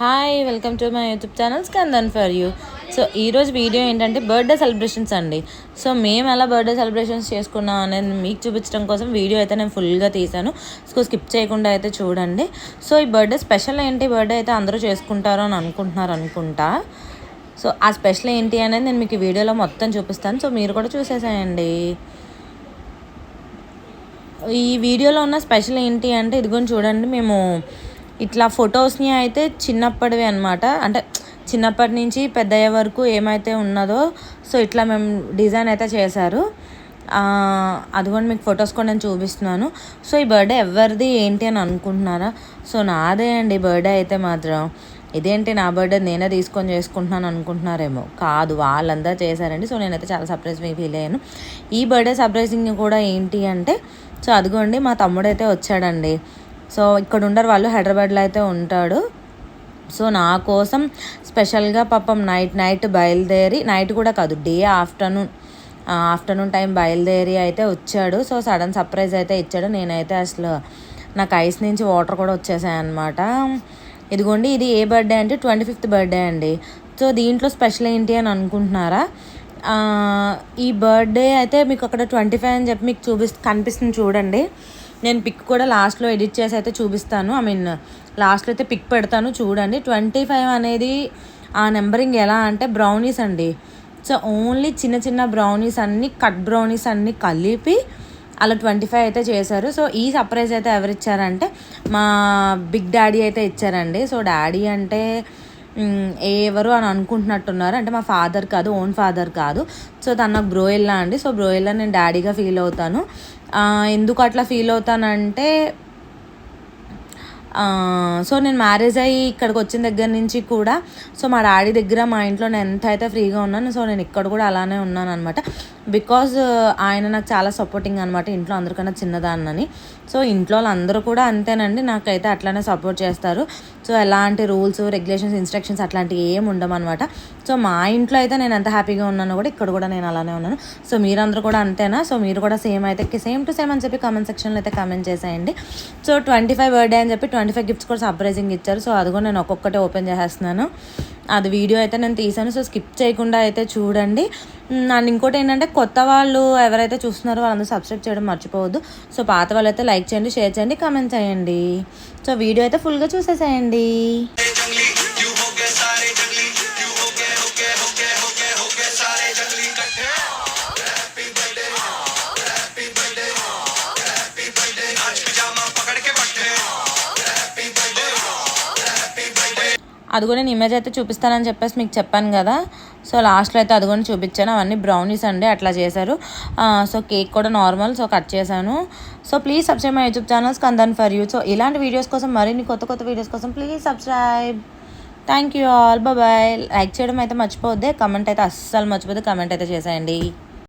Hi welcome to my YouTube channel Skandan for you so ఈరోజు video ఏంటంటే birthday celebrations అండి. So మేము ఎలా బర్త్డే సెలబ్రేషన్స్ చేసుకున్నాం అనేది మీకు చూపించడం కోసం వీడియో అయితే నేను ఫుల్గా తీశాను. సో స్కిప్ చేయకుండా అయితే చూడండి. సో ఈ బర్త్డే స్పెషల్ ఏంటి? బర్త్డే అయితే అందరూ చేసుకుంటారు అని అనుకుంటున్నారు అనుకుంటా. సో ఆ స్పెషల్ ఏంటి అనేది నేను మీకు వీడియోలో మొత్తం చూపిస్తాను. సో మీరు కూడా చూసేసేయండి. ఈ వీడియోలో ఉన్న స్పెషల్ ఏంటి అంటే ఇదిగోని చూడండి మేము ఇట్లా ఫొటోస్ని అయితే చిన్నప్పటివి అనమాట అంటే చిన్నప్పటి నుంచి పెద్దయ్యే వరకు ఏమైతే ఉన్నదో సో ఇట్లా మేము డిజైన్ అయితే చేశారు. అదిగోండి మీకు ఫొటోస్ కూడా నేను చూపిస్తున్నాను. సో ఈ బర్త్డే ఎవరిది ఏంటి అని అనుకుంటున్నారా? సో నాదే అండి బర్త్డే అయితే మాత్రం. ఇదేంటి నా బర్త్డే నేనే తీసుకొని చేసుకుంటున్నాను అనుకుంటున్నారేమో. కాదు వాళ్ళంతా చేశారండి. సో నేనైతే చాలా సర్ప్రైజ్ ఫీల్ అయ్యాను. ఈ బర్త్డే సర్ప్రైజింగ్ కూడా ఏంటి అంటే సో అదిగోండి మా తమ్ముడైతే వచ్చాడండి. సో ఇక్కడ ఉండరు వాళ్ళు హైదరాబాద్లో అయితే ఉంటాడు. సో నా కోసం స్పెషల్గా పాపం నైట్ నైట్ బయలుదేరి నైట్ కూడా కాదు డే ఆఫ్టర్నూన్ ఆఫ్టర్నూన్ టైం బయలుదేరి అయితే వచ్చాడు. సో సడన్ సర్ప్రైజ్ అయితే ఇచ్చాడు. నేనైతే అసలు నాకు ఐస్ నుంచి వాటర్ కూడా వచ్చేసాయి అనమాట ఇదిగోండి ఇది ఏ బర్త్డే అంటే ట్వంటీ ఫిఫ్త్ బర్త్డే అండి. సో దీంట్లో స్పెషల్ ఏంటి అని అనుకుంటున్నారా? ఈ బర్త్డే అయితే మీకు అక్కడ ట్వంటీ ఫైవ్ అని చెప్పి మీకు చూపి కనిపిస్తుంది చూడండి. నేను పిక్ కూడా లాస్ట్లో ఎడిట్ చేసి అయితే చూపిస్తాను. ఐ మీన్ లాస్ట్లో అయితే పిక్ పెడతాను చూడండి. ట్వంటీ ఫైవ్ అనేది ఆ నెంబరింగ్ ఎలా అంటే బ్రౌనీస్ అండి. సో ఓన్లీ చిన్న చిన్న బ్రౌనీస్ అన్నీ కట్ బ్రౌనీస్ అన్నీ కలిపి అలా ట్వంటీ ఫైవ్ అయితే చేశారు. సో ఈ సర్ప్రైజ్ అయితే ఎవరు ఇచ్చారంటే మా బిగ్ డాడీ అయితే ఇచ్చారండి. సో డాడీ అంటే ఎవరు అని అనుకుంటున్నట్టున్నారు. అంటే మా ఫాదర్ కాదు ఓన్ ఫాదర్ కాదు. సో తను నాకు బ్రోయిల్లా అండి. సో బ్రోయిల్లా నేను డాడీగా ఫీల్ అవుతాను. ఎందుకు అట్లా ఫీల్ అవుతానంటే సో నేను మ్యారేజ్ అయ్యి ఇక్కడికి వచ్చిన దగ్గర నుంచి కూడా సో మా డాడీ దగ్గర మా ఇంట్లో నేను ఎంత అయితే ఫ్రీగా ఉన్నాను సో నేను ఇక్కడ కూడా అలానే ఉన్నాను అనమాట బికాజ్ ఆయన నాకు చాలా సపోర్టింగ్ అనమాట ఇంట్లో అందరికన్నా చిన్నదాన్నని. సో ఇంట్లో అందరూ కూడా అంతేనండి నాకైతే అట్లానే సపోర్ట్ చేస్తారు. సో ఎలాంటి రూల్స్ రెగ్యులేషన్స్ ఇన్స్ట్రక్షన్స్ అట్లాంటివి ఏం ఉండమన్నమాట. సో మా ఇంట్లో అయితే నేను ఎంత హ్యాపీగా ఉన్నానో కూడా ఇక్కడ కూడా నేను అలానే ఉన్నాను. సో మీరందరూ కూడా అంతేనా? సో మీరు కూడా సేమ్ అయితే సేమ్ టు సేమ్ అని చెప్పి కామెంట్ సెక్షన్లో అయితే కామెంట్ చేసేయండి. సో ట్వంటీ ఫైవ్ బర్త్డే అని చెప్పి ట్వంటీ ఫైవ్ గిఫ్ట్స్ కూడా సర్ప్రైజింగ్ ఇచ్చారు. సో అది కూడా నేను ఒక్కొక్కటి ఓపెన్ చేసేస్తున్నాను. అది వీడియో అయితే నేను తీసాను. సో స్కిప్ చేయకుండా అయితే చూడండి. నన్ను ఇంకోటి ఏంటంటే కొత్త వాళ్ళు ఎవరైతే చూస్తున్నారో వాళ్ళందరూ సబ్స్క్రైబ్ చేయడం మర్చిపోవద్దు. సో పాత వాళ్ళు అయితే లైక్ చేయండి షేర్ చేయండి కామెంట్ చేయండి. సో వీడియో అయితే ఫుల్గా చూసేసేయండి. అది కూడా నేను ఇమేజ్ అయితే చూపిస్తానని చెప్పేసి మీకు చెప్పాను కదా. సో లాస్ట్లో అయితే అది కూడా చూపించాను. అవన్నీ బ్రౌనీస్ అండి అట్లా చేశారు. సో కేక్ కూడా నార్మల్ సో కట్ చేశాను. So please subscribe my YouTube channels Kandan for you so ఇలాంటి వీడియోస్ కోసం మరిన్ని కొత్త కొత్త వీడియోస్ కోసం please subscribe thank you all bye like చేయడం అయితే మర్చిపోద్ది కమెంట్ అయితే అస్సలు మర్చిపోద్ది కమెంట్ అయితే చేసేయండి.